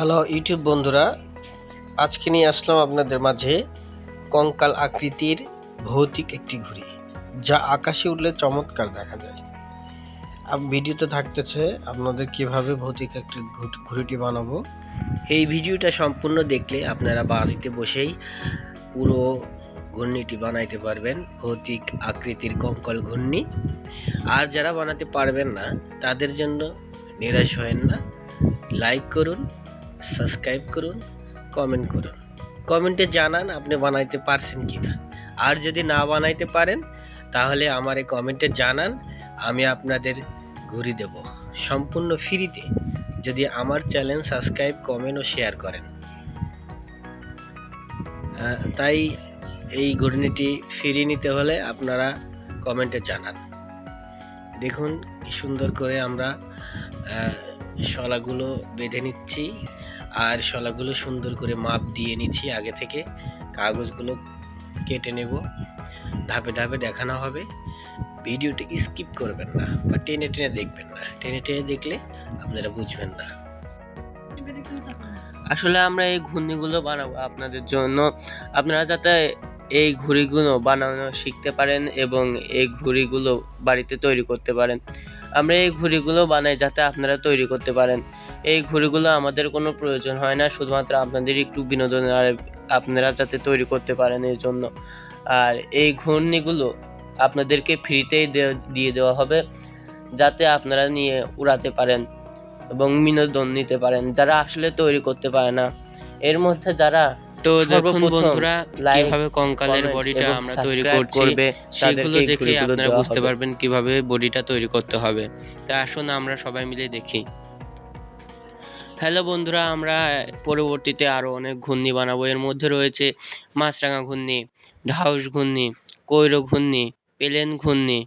Hello YouTube বন্ধুরা, আজকে নিয়ে আসলাম আপনাদের মাঝে কঙ্কাল আকৃতির ভৌতিক একটি ঘুড়ি, যা আকাশে উঠলে চমৎকার দেখা যায়। ভিডিওতে থাকতেছে আপনাদের কীভাবে ভৌতিক একটি ঘুড়িটি বানাবো। এই ভিডিওটা সম্পূর্ণ দেখলে আপনারা বাড়িতে বসেই পুরো ঘূর্ণিটি বানাইতে পারবেন, ভৌতিক আকৃতির কঙ্কাল ঘূর্ণি। আর যারা বানাতে পারবেন না, তাদের জন্য নিরাশ হয়েন না। লাইক করুন সাবস্ক্রাইব করুন কমেন্ট করুন। কমেন্টে জানান আপনি বানাইতে পারছেন কি না আর যদি না বানাইতে পারেন, তাহলে আমার এই কমেন্টে জানান, আমি আপনাদের ঘুরি দেব। সম্পূর্ণ ফ্রিতে যদি আমার চ্যানেল সাবস্ক্রাইব কমেন্ট ও শেয়ার করেন। তাই এই ঘূর্ণিটি ফিরিয়ে নিতে হলে আপনারা কমেন্টে জানান। দেখুন কি সুন্দর করে আমরা শলাগুলো বেঁধে নিচ্ছি। আর শলাগুলো সুন্দর করে মাপ দিয়ে নিচ্ছি আগে থেকে। কাগজগুলো কেটে নেব। ধাপে ধাপে দেখানো হবে। ভিডিওটি স্কিপ করবেন না বা টেনে টেনে দেখবেন না। টেনে টেনে দেখলে আপনারা বুঝবেন না। আসলে আমরা এই ঘূর্ণিগুলো বানাবো আপনাদের জন্য। আপনারা যাতে এই ঘুড়িগুলো বানানো শিখতে পারেন এবং এই ঘুড়িগুলো বাড়িতে তৈরি করতে পারেন। আমরা এই ঘুড়িগুলো বানাই যাতে আপনারা তৈরি করতে পারেন। এই ঘুড়িগুলো আমাদের কোনো প্রয়োজন হয় না, শুধুমাত্র আপনাদের একটু বিনোদন আর আপনারা যাতে তৈরি করতে পারেন এই জন্য। আর এই ঘূর্ণিগুলো আপনাদেরকে ফ্রিতেই দিয়ে দেওয়া হবে, যাতে আপনারা নিয়ে উড়াতে পারেন এবং বিনোদন নিতে পারেন। যারা আসলে তৈরি করতে পারে না, এর মধ্যে যারা তো দেখুন বন্ধুরা কীভাবে কঙ্কালের বডিটা আমরা তৈরি করছি সেগুলো দেখে আপনারা বুঝতে পারবেন কীভাবে বডিটা তৈরি করতে হবে। তা আসুন আমরা সবাই মিলে দেখি। হ্যালো বন্ধুরা আমরা পরবর্তীতে আরও অনেক ঘূর্ণি বানাবো। এর মধ্যে রয়েছে মাছরাঙা ঘূর্ণি ঢাউস ঘূর্ণি কৈর ঘূর্ণি প্লেন ঘূর্ণি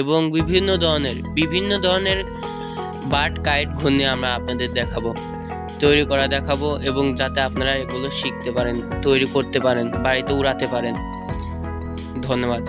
এবং বিভিন্ন ধরনের বিভিন্ন ধরনের বাট কাইট ঘূর্ণি আমরা আপনাদের দেখাবো। তৈরি করা দেখাবো এবং যাতে আপনারা এগুলো শিখতে পারেন, তৈরি করতে পারেন, বাড়িতে উড়াতে পারেন। ধন্যবাদ।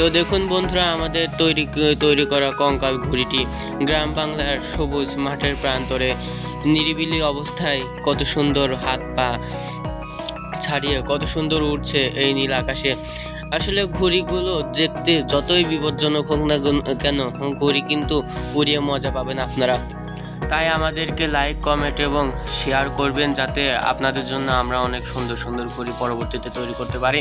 তো দেখুন বন্ধুরা, আমাদের তৈরি তৈরি করা কঙ্কাল ঘুড়িটি গ্রাম বাংলার সবুজ মাঠের প্রান্তরে নিরিবিলি অবস্থায় কত সুন্দর হাত পা ছাড়িয়ে কত সুন্দর উঠছে এই নীল আকাশে। আসলে ঘুড়িগুলো দেখতে যতই বিপজ্জনক হোক না কেন, ঘুড়ি কিন্তু উড়িয়ে মজা পাবেন আপনারা। তাই আমাদেরকে লাইক কমেন্ট এবং শেয়ার করবেন যাতে আপনাদের জন্য আমরা অনেক সুন্দর সুন্দর ঘুড়ি পরবর্তীতে তৈরি করতে পারি।